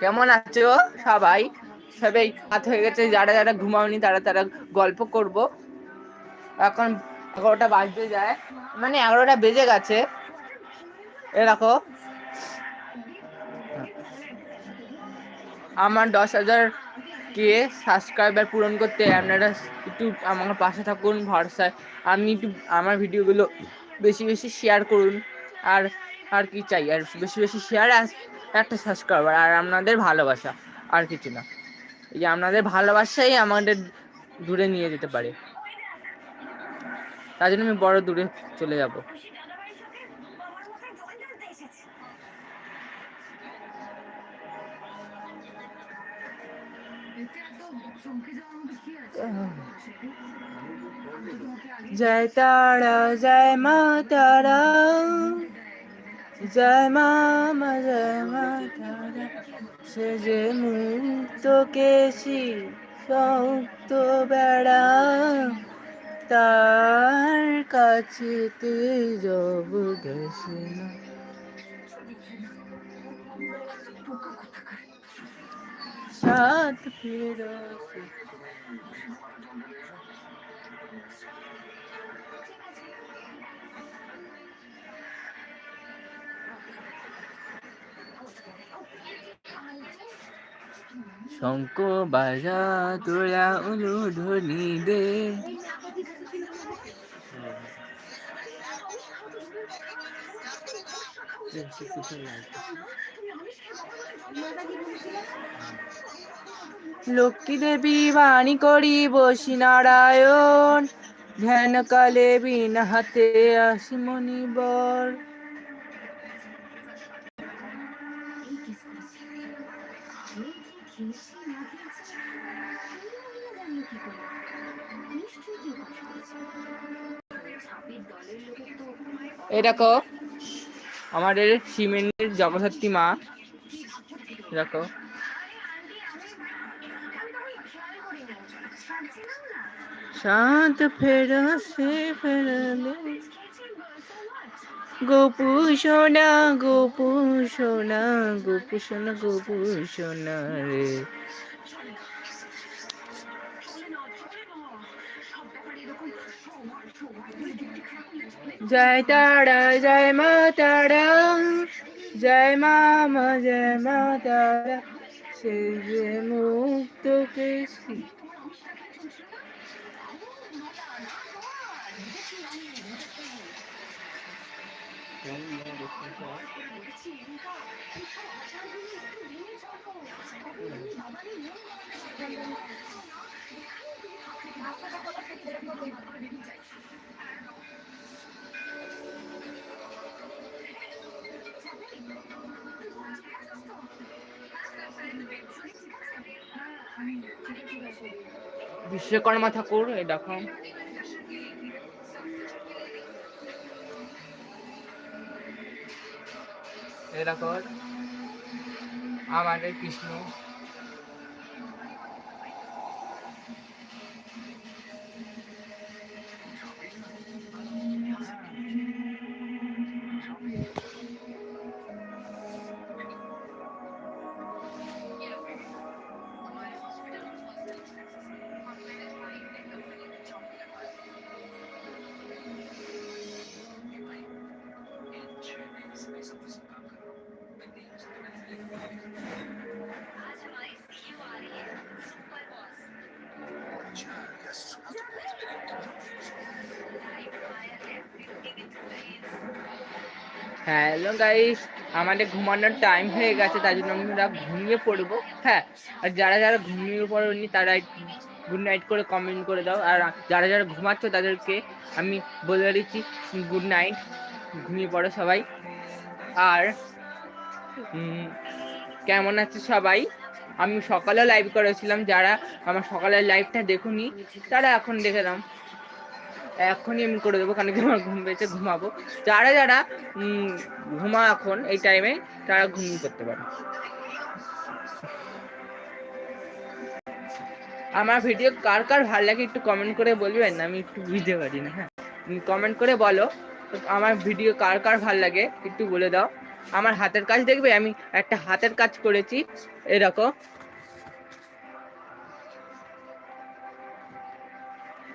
কেমন আছো সবাই? সবাই রাত হয়ে গেছে, যারা যারা ঘুমাওনি তারা তারা গল্প করব। এখন এগারোটা বাজতে যায়। মানে এগারোটা বেজে গেছে। এ দেখো। আমার দশ হাজার কে সাবস্ক্রাইবার পূরণ করতে আপনারা একটু আমার পাশে থাকুন, ভরসায়। আমি একটু আমার ভিডিওগুলো বেশি বেশি শেয়ার করুন। আর আর কি চাই, আর বেশি বেশি শেয়ার একটা সাবস্ক্রাইবার আর আপনাদের ভালোবাসা, আর কিছু না। এই যে আপনাদের ভালোবাসাই আমাদের দূরে নিয়ে যেতে পারে। তার জন্য আমি বড় দূরে চলে যাব। জয় তারা, জয় মা তারা। জয় মা জয় মা তারা সে যে মুক্ত কেশি সৌক্ত বেড়া। তার কাছে যাব গেছে না। সাত ফেরছে শঙ্ক বাজা তোরা অনুধ্বনি দে। লক্ষ্মী দেবী বাণী করি বসি নারায়ণ ধ্যান কালে বিনা হাতে আসি মণিবর এই দেখো আমাদের সিমেন্টের জগদ্ধাত্রী মা। দেখো। শান্ত ফেরা সে ফেরালে। গোপু সোনা গোপু সোনা গোপু সোনা গোপু সোনা রে। জয় তারা, জয় মা তারা, জয় মা জয় মা তারা। সে যে মুক্ত বিশ্বকর্মা ঠাকুর এই দেখো। এই দেখো আমার কৃষ্ণ। হ্যালো গাইস, আমাদের ঘুমানোর টাইম হয়ে গেছে তাই জন্য আমরা ঘুমিয়ে পড়ব। হ্যাঁ আর যারা যারা ঘুমিয়ে পড়েনি, তারা গুড নাইট করে কমেন্ট করে দাও। আর যারা যারা ঘুমাচ্ছ, তাদেরকে আমি বলে দিচ্ছি গুড নাইট ঘুমিয়ে পড়ো সবাই। আর কেমন আছে সবাই? আমি সকালেও লাইভ করেছিলাম, যারা আমার সকালের লাইভটা দেখুনি, তারা এখন দেখে দাও এখনই আমি করে দেবো, কারণ কি আমার ঘুম পেয়েছে, ঘুমাবো। যারা যারা ঘুমা এখন, এই টাইমে তারা ঘুমিয়ে করতে পারে। আমার ভিডিও কার কার ভালো লাগে একটু কমেন্ট করে বলবেন? আমি একটু বুঝতে পারি না হ্যাঁ। কমেন্ট করে বলো আমার ভিডিও কার কার ভালো লাগে একটু বলে দাও। আমার হাতের কাজ দেখবে? আমি একটা হাতের কাজ করেছি, এরকম।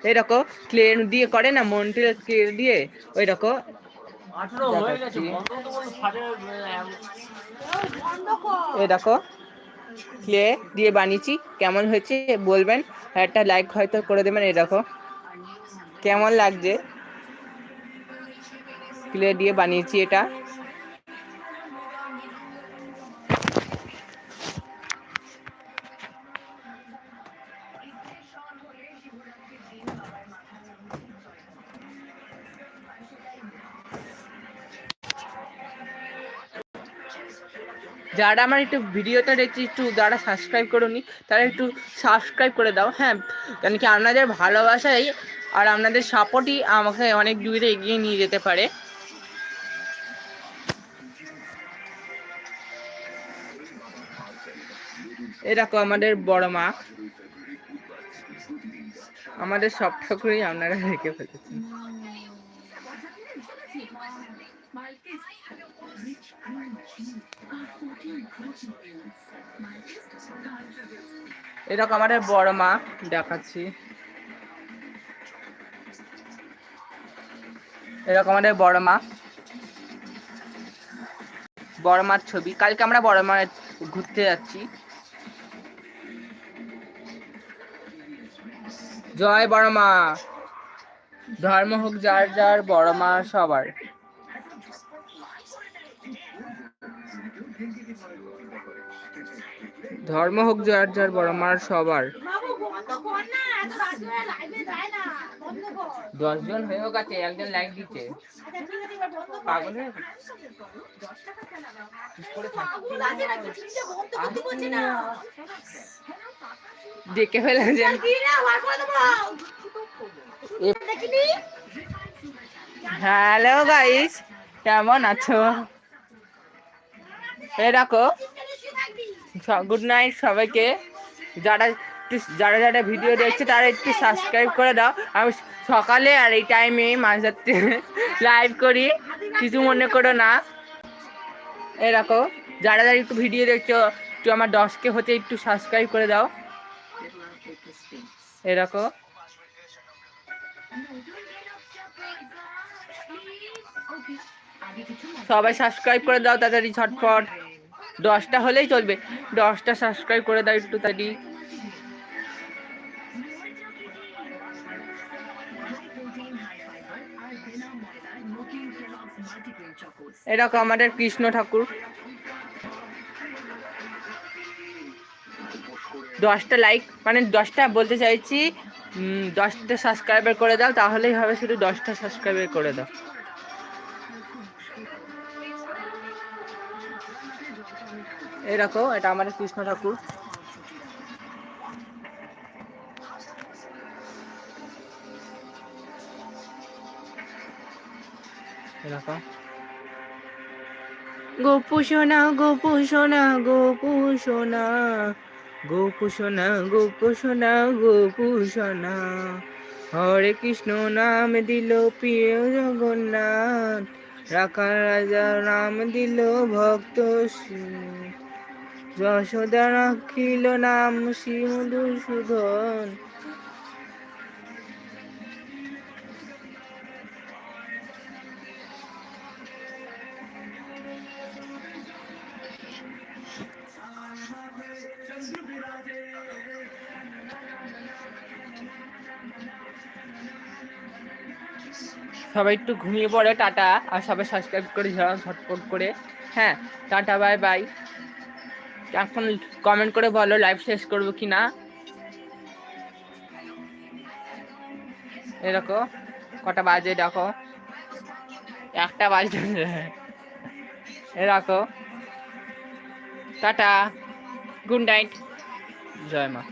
এরকম ক্লে দিয়ে করে না মন্টির ক্লে দিয়ে ওই রকম দেখো ক্লে দিয়ে বানিয়েছি কেমন হয়েছে বলবেন? একটা লাইক হয়তো করে দেবেন দেখো কেমন লাগছে? ক্লে দিয়ে বানিয়েছি এটা। যারা আমার একটু ভিডিওটা দেখছি, একটু যারা সাবস্ক্রাইব করোনি, তারা একটু সাবস্ক্রাইব করে দাও হ্যাঁ? কেন কি আপনাদের ভালোবাসাই আর আপনাদের সাপোর্টই আমাকে অনেক দূরে এগিয়ে নিয়ে যেতে পারে। এরকম আমাদের বড় মা। আমাদের সব ঠাকুরই আপনারা রেখে ফেলেছেন। এরকম আমাদের বড় মা দেখাচ্ছি। এরকম আমাদের বড় মা। বড় মার ছবি। কালকে আমরা বড় মা ঘুরতে যাচ্ছি। জয় বড় মা। ধর্ম হোক যার যার, বড় মা সবার। ধর্ম হোক, যার যার বড় মার সবার দশজন হয়েও গেছে একজন লাইক আছে কর পাগল হয়ে গেছে? চুপ করে থাক। পাগল আছে নাকি ঠিক আছে বন্ধ করতে বলছি না দেখে ফেলেন যে কি না বার করে দেবো এ- দেখিনি হ্যালো গাইস, কেমন আছো দেখো গুড নাইট সবাইকে। যারা যারা যারা ভিডিও দেখছে, তারা একটু সাবস্ক্রাইব করে দাও। আমি সকালে আর এই টাইমে মাঝ রাত্রে লাইভ করি। কিছু মনে করো না। এরকম যারা যারা একটু ভিডিও দেখছ, একটু আমার দশকে হতে একটু সাবস্ক্রাইব করে দাও। এরকম সবাই সাবস্ক্রাইব করে দাও, তাড়াতাড়ি ঝটপট। দশটা হলেই চলবে। দশটা সাবস্ক্রাইব করে দাও একটু তাড়াতাড়ি। এরকম আমাদের কৃষ্ণ ঠাকুর। দশটা লাইক মানে দশটা বলতে চাইছি দশটা সাবস্ক্রাইবার করে দাও, তাহলেই হবে শুধু দশটা সাবস্ক্রাইবার করে দাও। এই দেখো এটা আমাদের কৃষ্ণ ঠাকুর। গোপু সোনা গোপু সোনা গোপু সোনা। গোপু সোনা গোপু সোনা গোপু সোনা। হরে কৃষ্ণ নাম দিল প্রিয় জগন্নাথ। রাখা রাজা নাম দিল ভক্ত শ্রী। যশোদা রাখিল নাম শ্রী মধুসূদন সবাই একটু ঘুমিয়ে পড়ে, টাটা। আর সবাই সাবস্ক্রাইব করে ঝটপট করে। হ্যাঁ টাটা বাই বাই এখন কমেন্ট করে বলো লাইভ শেষ করব কি না। এরকম কটা বাজে দেখো। একটা বাজে এরকম টাটা গুড নাইট জয় মা।